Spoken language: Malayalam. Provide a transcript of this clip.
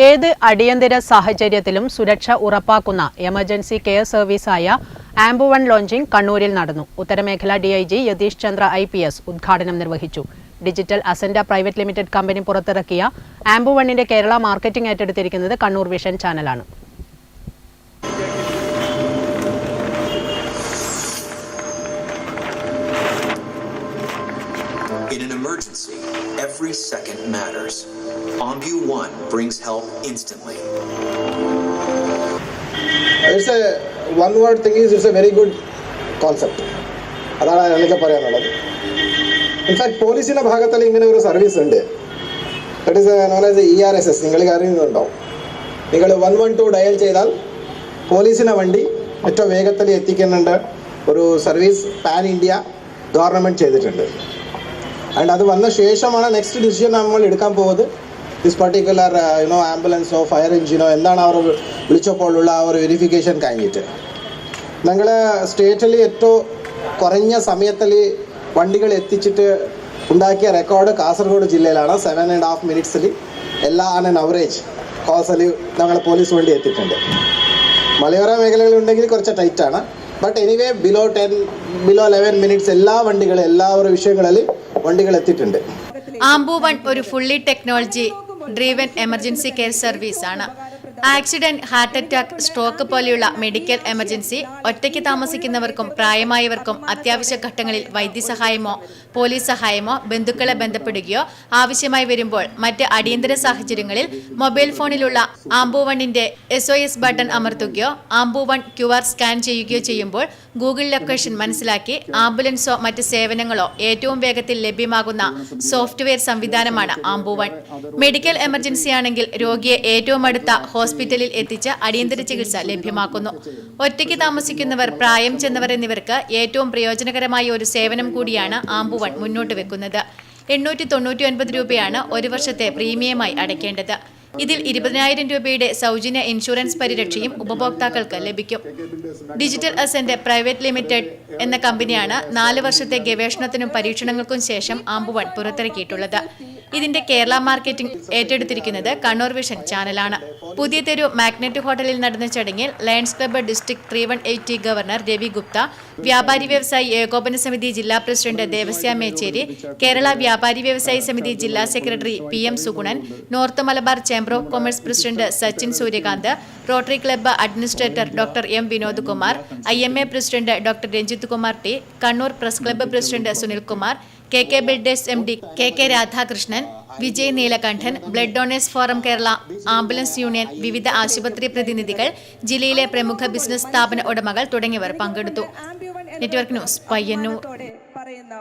ഏത് അടിയന്തര സാഹചര്യത്തിലും സുരക്ഷ ഉറപ്പാക്കുന്ന എമർജൻസി കെയർ സർവീസായ ആംബുവൺ ലോഞ്ചിംഗ് കണ്ണൂരിൽ നടന്നു. ഉത്തരമേഖല D I G Yatheesh Chandra I P S ഉദ്ഘാടനം നിർവഹിച്ചു. Digital Ascenda private limited company പുറത്തിറക്കിയ ആംബു വണ്ണിന്റെ കേരള മാർക്കറ്റിംഗ് ഏറ്റെടുത്തിരിക്കുന്നത് കണ്ണൂർ വിഷൻ ചാനലാണ്. In an emergency, every second matters. OnView One brings help instantly. It's a one word thing is it's a very good concept അതാണ് എനിക്ക് പറയാനുള്ളത്. ഇൻഫാക്ട് പോലീസിന്റെ ഭാഗത്തിൽ ഇങ്ങനെ ഒരു സർവീസ് ഉണ്ട്. That is known as E R S S നിങ്ങൾ അറിയുന്നുണ്ടാവും നിങ്ങൾ വൺ വൺ ടു ഡയൽ ചെയ്താൽ പോലീസിന്റെ വണ്ടി ഏറ്റവും വേഗത്തിൽ എത്തിക്കുന്നുണ്ട്. ഒരു സർവീസ് പാൻ ഇന്ത്യ ഗവൺമെന്റ് ചെയ്തിട്ടുണ്ട്. ആൻഡ് അത് വന്ന ശേഷമാണ് നെക്സ്റ്റ് ഡിസിഷൻ നമ്മൾ എടുക്കാൻ പോകുന്നത്. ദിസ് പർട്ടിക്കുലർ യുനോ ആംബുലൻസോ ഫയർ എഞ്ചിനോ എന്താണ് അവർ വിളിച്ചപ്പോഴുള്ള ആ ഒരു വെരിഫിക്കേഷൻ കഴിഞ്ഞിട്ട്. ഞങ്ങൾ സ്റ്റേറ്റിൽ ഏറ്റവും കുറഞ്ഞ സമയത്തിൽ വണ്ടികൾ എത്തിച്ചിട്ട് ഉണ്ടാക്കിയ റെക്കോർഡ് കാസർഗോഡ് ജില്ലയിലാണ് സെവൻ ആൻഡ് ഹാഫ് മിനിറ്റ്സിൽ എല്ലാ ആൻ ആൻ അവറേജ് കോസൽ ഞങ്ങൾ പോലീസ് വണ്ടി എത്തിയിട്ടുണ്ട്. മലയോര മേഖലകളുണ്ടെങ്കിൽ കുറച്ച് ടൈറ്റാണ് but anyway below ten below eleven minutes എല്ലാ വണ്ടികളും എല്ലാ ഒരു വിഷയങ്ങളിൽ വണ്ടികൾ എത്തിയിട്ടുണ്ട്. ആംബു വൺ ഒരു fully technology driven emergency care service ആണ് ആക്സിഡന്റ് ഹാർട്ട് അറ്റാക്ക് സ്ട്രോക്ക് പോലെയുള്ള മെഡിക്കൽ എമർജൻസി ഒറ്റയ്ക്ക് താമസിക്കുന്നവർക്കും പ്രായമായവർക്കും അത്യാവശ്യ ഘട്ടങ്ങളിൽ വൈദ്യസഹായമോ പോലീസ് സഹായമോ ബന്ധുക്കളെ ബന്ധപ്പെടുകയോ ആവശ്യമായി വരുമ്പോൾ മറ്റ് അടിയന്തര സാഹചര്യങ്ങളിൽ മൊബൈൽ ഫോണിലുള്ള ആംബു വണ്ണിന്റെ S O S button അമർത്തുകയോ Ambu one Q R scan ചെയ്യുകയോ ചെയ്യുമ്പോൾ ഗൂഗിൾ ലൊക്കേഷൻ മനസ്സിലാക്കി ആംബുലൻസോ മറ്റ് സേവനങ്ങളോ ഏറ്റവും വേഗത്തിൽ ലഭ്യമാകുന്ന സോഫ്റ്റ്വെയർ സംവിധാനമാണ് ആംബു വൺ മെഡിക്കൽ എമർജൻസി ആണെങ്കിൽ രോഗിയെ ഏറ്റവും അടുത്ത ഹോസ്പിറ്റലിൽ എത്തിച്ച് അടിയന്തര ചികിത്സ ലഭ്യമാക്കുന്നു. ഒറ്റയ്ക്ക് താമസിക്കുന്നവർ പ്രായം ചെന്നവർ എന്നിവർക്ക് ഏറ്റവും പ്രയോജനകരമായ ഒരു സേവനം കൂടിയാണ് ആംബുവൺ മുന്നോട്ട് വെക്കുന്നത്. എണ്ണൂറ്റി തൊണ്ണൂറ്റി ഒൻപത് രൂപയാണ് ഒരു വർഷത്തെ പ്രീമിയമായി അടയ്ക്കേണ്ടത്. ഇതിൽ ഇരുപതിനായിരം രൂപയുടെ സൗജന്യ ഇൻഷുറൻസ് പരിരക്ഷയും ഉപഭോക്താക്കൾക്ക് ലഭിക്കും. ഡിജിറ്റൽ അസെന്റ് പ്രൈവറ്റ് ലിമിറ്റഡ് എന്ന കമ്പനിയാണ് നാല് വർഷത്തെ ഗവേഷണത്തിനും പരീക്ഷണങ്ങൾക്കും ശേഷം ആംബുവൺ പുറത്തിറക്കിയിട്ടുള്ളത്. ഇതിന്റെ കേരള മാർക്കറ്റിംഗ് ഏറ്റെടുത്തിരിക്കുന്നത് കണ്ണൂർ വിഷൻ ചാനലാണ്. പുതിയ തെരു മാഗ്നറ്റ് ഹോട്ടലിൽ നടന്ന ചടങ്ങിൽ lions club district three one eighty governor Ravi Gupta വ്യാപാരി വ്യവസായി ഏകോപന സമിതി ജില്ലാ പ്രസിഡന്റ് ദേവസ്യ മേച്ചേരി കേരള വ്യാപാരി വ്യവസായി സമിതി ജില്ലാ secretary P M Suganan north Malabar chamber of commerce president Sachin Suryakanth rotary club administrator doctor M Vinod Kumar I M A president doctor Ranjith Kumar T Kannur press club president Sunilkumar K K builders M D K K Radhakrishnan Vijay Neelakandan blood donors forum Kerala ambulance union വിവിധ ആശുപത്രി പ്രതിനിധികൾ ജില്ലയിലെ പ്രമുഖ ബിസിനസ് സ്ഥാപന ഉടമകൾ തുടങ്ങിയവർ പങ്കെടുത്തു. Network news Payyanur.